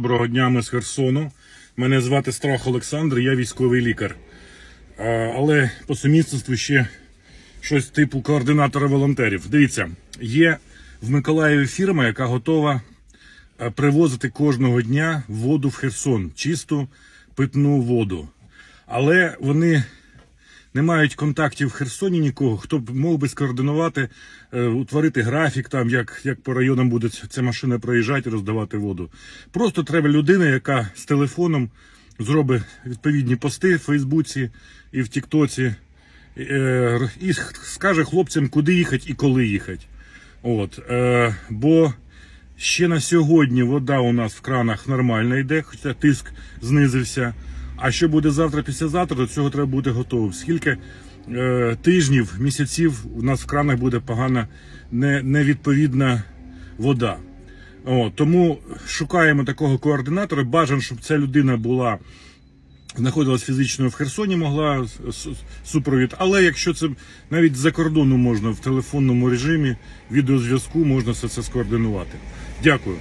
Доброго дня, ми з Херсону. Мене звати Страх Олександр, я військовий лікар. Але по сумісництву ще щось типу координатора волонтерів. Дивіться, є в Миколаєві фірма, яка готова привозити кожного дня воду в Херсон, чисту питну воду. Але вони не мають контактів в Херсоні нікого, хто б мог би скоординувати, е, утворити графік, там, як, як по районам буде ця машина проїжджати роздавати воду. Просто треба людина, яка з телефоном зробить відповідні пости в Фейсбуці і в Тіктоці, е, і скаже хлопцям, куди їхати і коли їхати. От, е, бо ще на сьогодні вода у нас в кранах нормально йде, хоча тиск знизився. А що буде завтра, післязавтра, до цього треба бути готовим. Скільки е, тижнів, місяців у нас в кранах буде погана, не, невідповідна вода. О, тому шукаємо такого координатора. Бажано, щоб ця людина була знаходилась фізично в Херсоні, могла супровід. Але якщо це навіть за кордону можна в телефонному режимі, відеозв'язку можна все це скоординувати. Дякую.